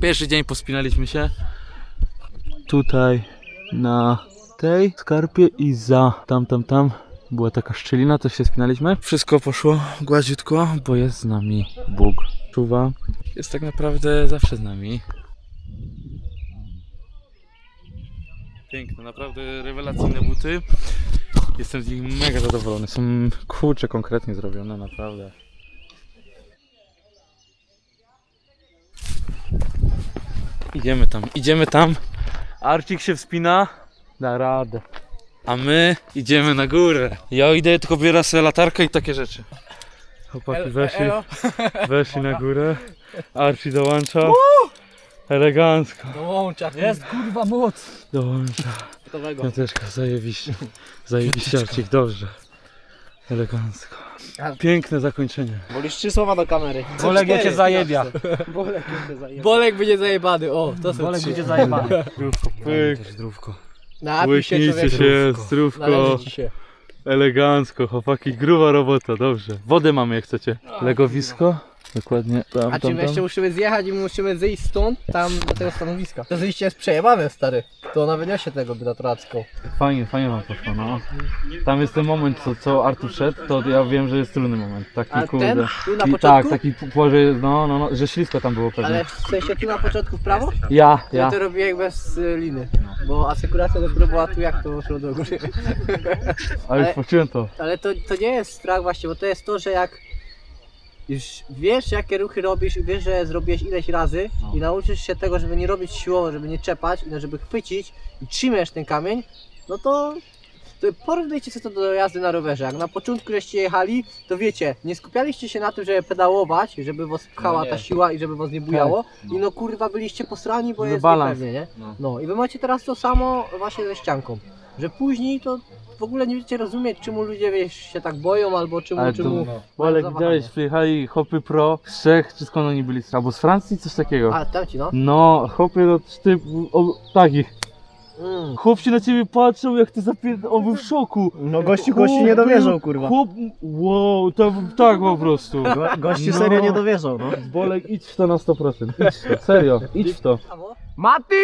Pierwszy dzień pospinaliśmy się tutaj na tej skarpie i za tam, tam, tam była taka szczelina, to się spinaliśmy. Wszystko poszło gładziutko, bo jest z nami Bóg. Czuwa. Jest tak naprawdę zawsze z nami. Piękne, naprawdę rewelacyjne buty. Jestem z nich mega zadowolony. Są kurcze konkretnie zrobione, naprawdę. Idziemy tam, idziemy tam. Arcik się wspina. Da radę. A my idziemy na górę. Ja idę tylko biorę sobie latarkę i takie rzeczy. Chłopaki weszli, weszli na górę. Archie dołącza. Elegancko. Dołącza. Jest kurwa moc. Dołącza. Gotowego. Piąteczka, zajebiście. Zajebiście Arcik, dobrze. Elegancko. Piękne zakończenie. Wolisz trzy słowa do kamery. Bolek ja cię zajebia. Bolek jeszcze zajebał. Bolek będzie zajebany, o, to są Bolek trzy. będzie zajebany. Zdrówko, pyk. zdrówko. Napij się człowieku. się, zdrówko. Należy ci się. Elegancko, chłopaki, gruba robota, dobrze. Wodę mamy jak chcecie. Legowisko. Dokładnie tam, A tam, czym jeszcze tam. musimy zjechać i musimy zejść stąd, tam do tego stanowiska. To zejście jest przejebane, stary. To ona wyniesie tego bylatracką. Fajnie, fajnie wam poszło, no. Tam jest ten moment, co, co Artur szedł, to ja wiem, że jest trudny moment. Taki A kurde. ten? Tu na I początku? tak, taki płoże, no, no, no, że ślisko tam było pewnie. Ale w sensie tu na początku w prawo? Ja, Ja ja. to robiłem bez y, liny. Bo asekuracja dopiero była tu jak to szło do góry. Ale już ale- poczułem to. Ale to, to nie jest strach właśnie, bo to jest to, że jak już wiesz jakie ruchy robisz, wiesz, że zrobiłeś ileś razy No. i nauczysz się tego, żeby nie robić siłowo, żeby nie czepać, no żeby chwycić i trzymasz ten kamień, no to, to porównajcie sobie to do jazdy na rowerze. Jak na początku żeście jechali, to wiecie, nie skupialiście się na tym, żeby pedałować, żeby was pchała No nie. ta siła i żeby was nie bujało i no kurwa byliście posrani, bo No jest balans. niepewnie, nie? No. No i wy macie teraz to samo właśnie ze ścianką, że później to w ogóle nie będziecie rozumieć, czemu ludzie wiesz, się tak boją, albo czemu, Ale to- czemu... Bolek, zawahanie. widziałeś, przyjechali hopy pro z Czech, czy skąd oni byli? Albo z Francji, coś takiego. A, tam ci no. No, chłopie, no, ty, o, takich. Mm. Chłop się na ciebie patrzył, jak ty zapierd... On był w szoku. No gościu gości nie dowierzał kurwa. Chłop, wow, to tak po prostu. Go, gościu No. serio nie dowierzał no. Bolek, idź w to na 100%. Idź w to, serio, idź w to. Mati!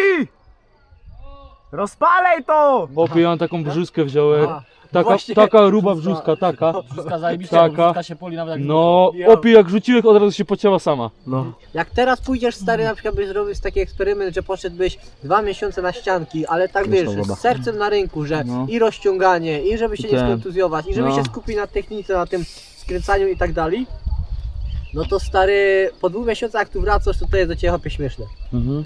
Rozpalej to! Chłopie, ja mam taką brzuskę wziąłem. A, Taka, właśnie. taka ruba brzuska, taka. Wszystko zajebiście, Taka. wszystko się poli nawet jak No, opie jak rzuciłeś, od razu się pocięła sama. No. Jak teraz pójdziesz stary, na przykład byś zrobił taki eksperyment, że poszedłbyś dwa miesiące na ścianki, ale tak wiesz, woda. z sercem na rynku, że No. i rozciąganie, i żeby się nie Tak. skontuzjować, i żeby No. się skupić na technice, na tym skręcaniu i tak dalej, no to stary, po dwóch miesiącach jak tu wracasz, to to jest do ciebie hopie śmieszne. Mhm.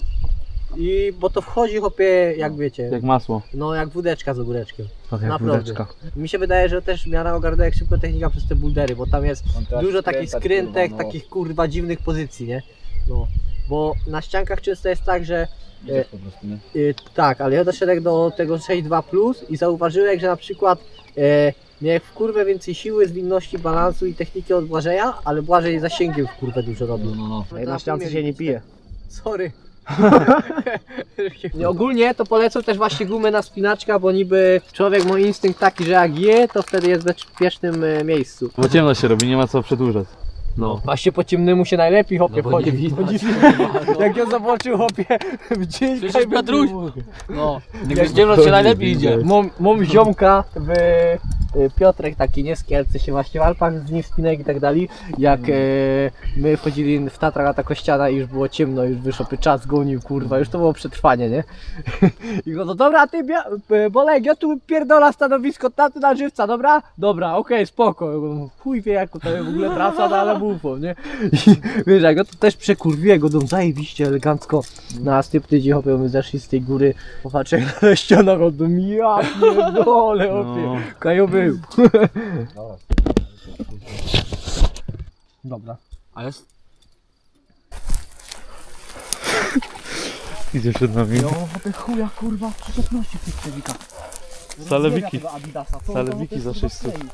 I bo to wchodzi hopie, jak wiecie, Jak masło. no jak wódeczka z ogóreczkiem. Tak Naprawdę. wódeczka. Mi się wydaje, że też miara ogarnęła jak szybko technika przez te buldery, bo tam jest dużo takich skrętek, takich kurwa dziwnych pozycji, nie? No, bo na ściankach często jest tak, że e, y, tak, ale ja doszedłem do tego 6.2 plus i zauważyłem, że na przykład e, miałem w kurwę więcej siły, zwinności, balansu i techniki od Błażeja, ale Błażej zasięgiem w kurwę dużo robił. No, no. Ej, na ściance się nie pije. Sorry. Nie, ogólnie to polecam też właśnie gumę na spinaczka, bo niby człowiek ma instynkt taki, że jak je, to wtedy jest w bezpiecznym e, miejscu. Bo ciemno się robi, nie ma co przedłużać. No. Właśnie po ciemnemu się najlepiej hopie nie widać. Jak ja zobaczył hopie w dzień Słyszysz, Piotruś? No. Jak z ciemno się najlepiej idzie. Mam, mam ziomka w Piotrek taki, nie z Kielce się właśnie w Alpach z nim spinek i tak dalej. Jak e, my wchodzili w Tatrach na taką ścianę i już było ciemno, już wyszło czas gonił, kurwa, już to było przetrwanie, nie? I go, no dobra, ty bia- e, Bolek, ja tu pierdola stanowisko, taty na żywca, dobra? Dobra, okej, spoko. Ja mówię, Chuj wie jak to w ogóle praca, no ale nie? I wiesz, jak ja to też przekurwiłem go, dom zajebiście, elegancko. Na następny dzień, hopie, my zeszli z tej góry, popatrzę na ścianach, on do mnie, ja pierdolę, hopie. No. Kaju był. Dobra. A jest? Idzie przed nami. Jo, hopie chuja, kurwa, przyczepności w tych przewikach. Salewiki. Salewiki za kurwa, 600. klei?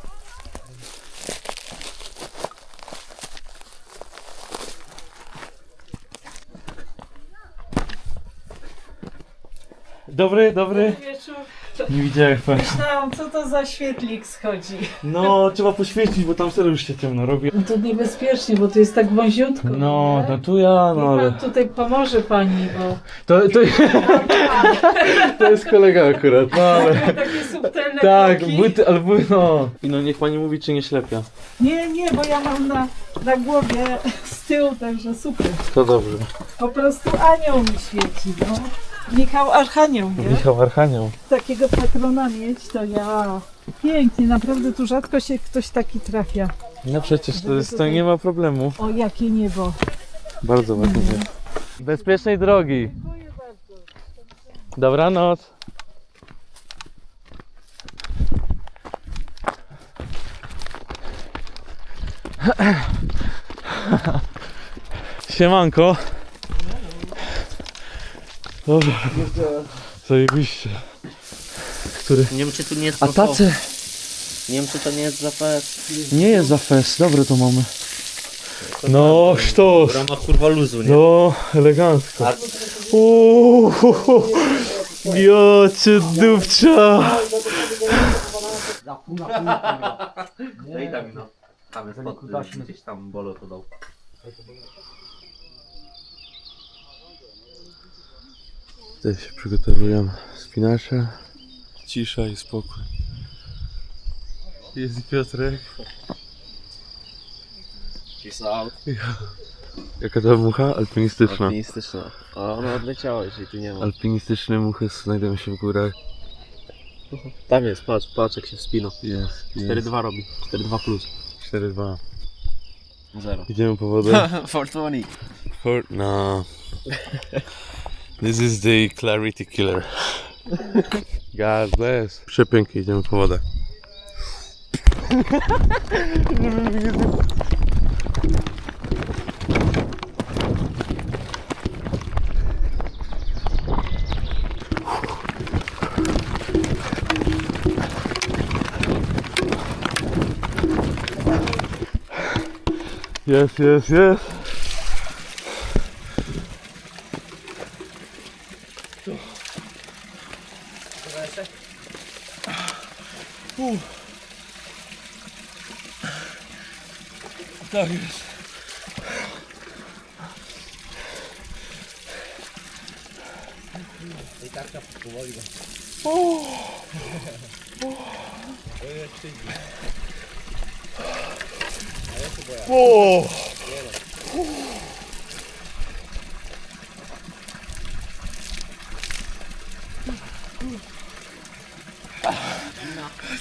Dobry, dobry. Nie widziałem fajnie. Myślałam, co to za świetlik schodzi. No, trzeba poświecić, bo tam serio już się ciemno robi. No to niebezpiecznie, bo tu jest tak wąziutko. No, nie? no tu ja, no ale... pan tutaj pomoże pani, bo To, to, to jest kolega akurat, no ale... takie subtelne Tak, kroki. buty, ale buty, no. I no niech pani mówi, czy nie ślepia. Nie, nie, bo ja mam na, na głowie z tyłu, także super. To dobrze. Po prostu anioł mi świeci, no. Michał Archanioł, nie? Michał Archanioł. Takiego patrona mieć, to ja... Pięknie, naprawdę tu rzadko się ktoś taki trafia. No przecież to, jest, to nie ma problemu. O, jakie niebo. Bardzo ładnie. Bezpiecznej drogi. Dobranoc. Siemanko. Dobra. Zajebiście. Który? Nie wiem czy tu nie jest A tacy Nie wiem czy to nie jest za fest. nie jest za fest. Dobre to mamy. No, sztos. W ramach kurwa luzu, nie? No, elegancko. Uuu, ja cię dupcia. No i tam no. Tam jest pod, gdzieś tam bolo to dał. Tutaj się przygotowujemy spinacze. Cisza i spokój. Jest i Piotrek. Peace out. Jaka to mucha? Alpinistyczna. Optymistyczna. A ona odleciała, jeżeli tu nie ma. Alpinistyczne muchy znajdują się w górach. Tam jest, patrz, patrz jak się wspina. Jest. 4-2 robi. 4-2 plus. 4-2. Zero. Idziemy po wodę. Fortuny. For... No. This is the clarity killer. God bless. Przepięknie, idziemy po wodę. Yes, yes, yes. Tuh. Tulee se. Uh. Takaisin. Ei tarvitse puolilla. Oh. Oh. Oikeesti. Oh.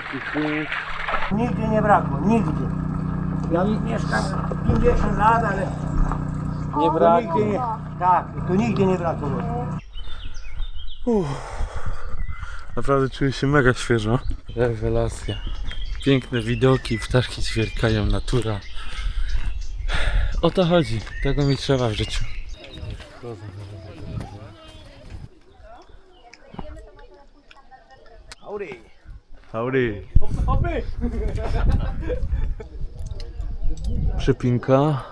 Fresh. Nigdy nie brakło, nigdy. Ja mieszkam 50 lat, ale Nie nigdy nie, tak, to nigdy nie brakło. Naprawdę czuję się mega świeżo. Rewelacja. Piękne widoki, ptaszki ćwierkają, natura. O to chodzi. Tego mi trzeba w życiu. Howdy. Howdy. Przypinka.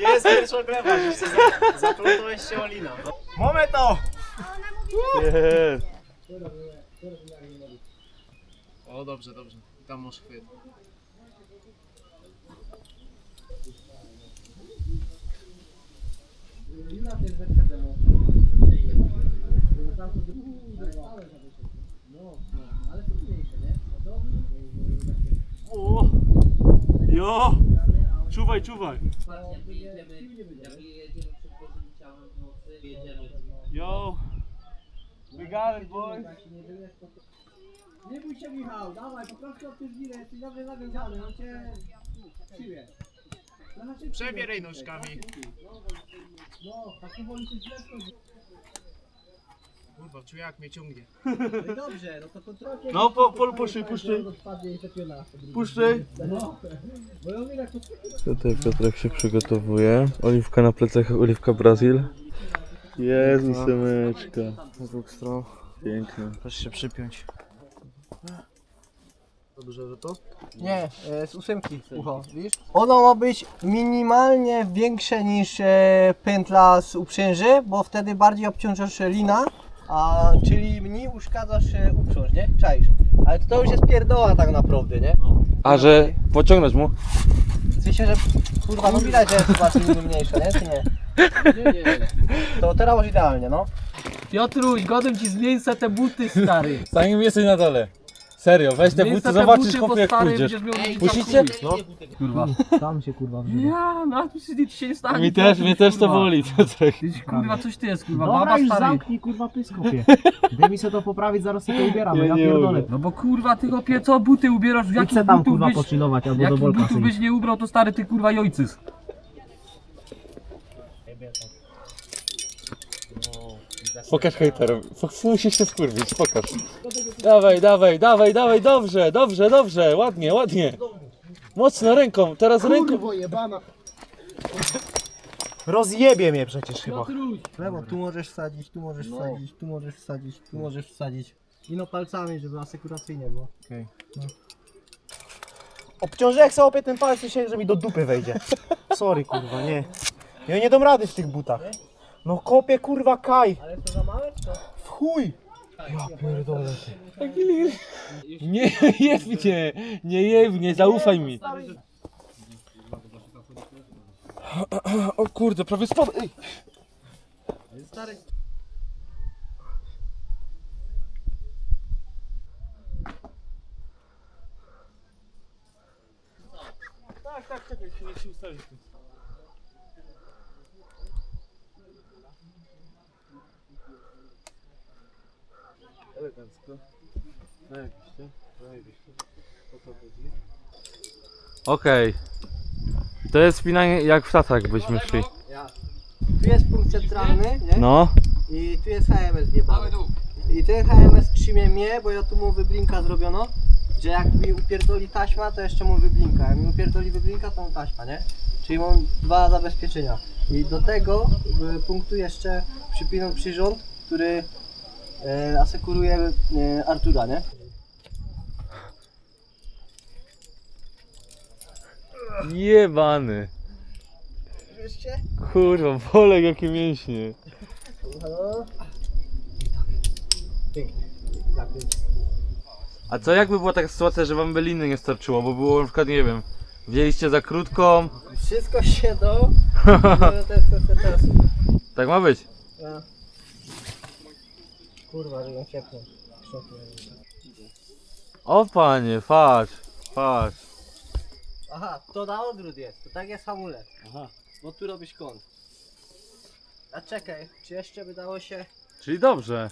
Jest pierwsza gleba, już się zaplątałeś się Olina. Moment to! Jest. O dobrze, dobrze. Tam masz chwyt. Jo! Czuwaj, czuwaj. Yo! We got it, boys. Nie bój się Michał, dawaj, po prostu odpierdzimy, jesteś dobrze zawiązany, on cię przywie. Przebieraj nóżkami. No, tak powoli się źle schodzi. Kurwa, czuję jak mnie ciągnie. No i dobrze, no to kontrolnie. No, po, po, puszczaj, puszczaj. Puszczaj. No, bo ja mówię, jak to Tutaj Piotrek się przygotowuje. Oliwka na plecach, oliwka Brazil. Jezu, semeczka. Z dwóch stron. Piękne. Proszę się przypiąć. Dobrze, że to? Nie, e, z ósemki ucho, widzisz? Ono ma być minimalnie większe niż e, pętla z uprzęży, bo wtedy bardziej obciążasz lina, a czyli mniej uszkadzasz e, uprząż, nie? Czaisz. Ale to, to już jest pierdoła tak naprawdę, nie? A że pociągnąć mu? W sensie, że kurwa, no widać, że jest chyba liny mniejsze, nie? Czy nie? Nie, nie. To teraz masz idealnie, no. Piotruś, godzę ci se te buty, stary. Zanim jesteś na dole. Serio, weź te buty, zobaczysz chłopie jak pójdziesz. Puścicie? Kurwa, tam się kurwa Ja, no nic się nie stanie. Mi też, mnie też to boli, Piotrek. Kurwa, coś ty jest, kurwa, Dobra, baba już stary. zamknij kurwa pyskopie. Daj mi sobie to poprawić, zaraz sobie to ubieram, Ja pierdolę. No bo kurwa, ty chłopie, co buty ubierasz? W jakich Chcę tam kurwa byś, pochillować albo do jakich bolka butów sobie. byś nie ubrał, to stary ty kurwa jojcys. Pokaż hejterom. Musisz się skurwić, pokaż. Dawaj, dawaj, dawaj, dawaj, dobrze, dobrze, dobrze, ładnie, ładnie. Mocno ręką, teraz ręką. jebana. Rozjebie mnie przecież chyba. Lewo, tu możesz wsadzić, tu możesz wsadzić, tu możesz wsadzić, tu możesz wsadzić. I no palcami, żeby asekuracyjnie było. Obciążę jak sobie ten palec, myślałem, że mi do dupy wejdzie. Sorry kurwa, nie. Ja nie dam rady w tych butach. No kopię kurwa kaj. Ale to za małe czy to? W chuj. Ja pierdolę. Nie jeb mnie, nie jeb mnie, zaufaj mi. O kurde, prawie spadł. Ej. Stary. Tak, tak, czekaj, nie się ustawić. Elegancko. Zajebiście, zajebiście. O to chodzi. Okej. To jest spinanie jak w tatach byśmy szli. Ja. Tu jest punkt centralny, nie? No. I tu jest HMS wjebany. I ten HMS trzymie mnie, bo ja tu mu wyblinka zrobiono, że jak mi upierdoli taśma, to jeszcze mu wyblinka. Jak mi upierdoli wyblinka, to mu taśma, nie? Czyli mam dwa zabezpieczenia. I do tego y, punktu jeszcze przypinam przyrząd, który e, asekuruje e, Artura, nie? Jebany. Kurwa, Bolek jakie mięśnie. No. Pięknie. Tak, A co jakby była taka sytuacja, że wam by liny nie starczyło, bo było na przykład, nie wiem, wzięliście za krótką, Wszystko się do. No, to jest tak ma być. Ja. Kurwa, że ją ciepnął. O panie, patrz, patrz. Aha, to na odwrót jest. To tak jest hamulec. Aha. Bo tu robisz kąt. A czekaj, czy jeszcze by dało się. Czyli dobrze.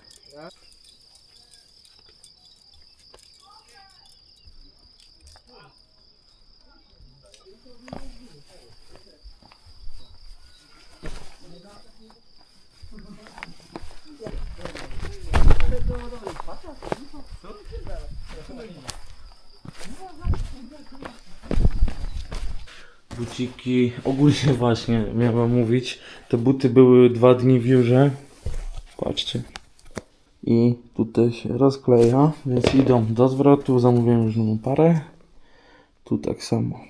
Buciki, ogólnie właśnie miałem mówić, te buty były dwa dni w biurze. Patrzcie. I tutaj się rozkleja, więc idą do zwrotu, zamówiłem już nową parę. Tu tak samo.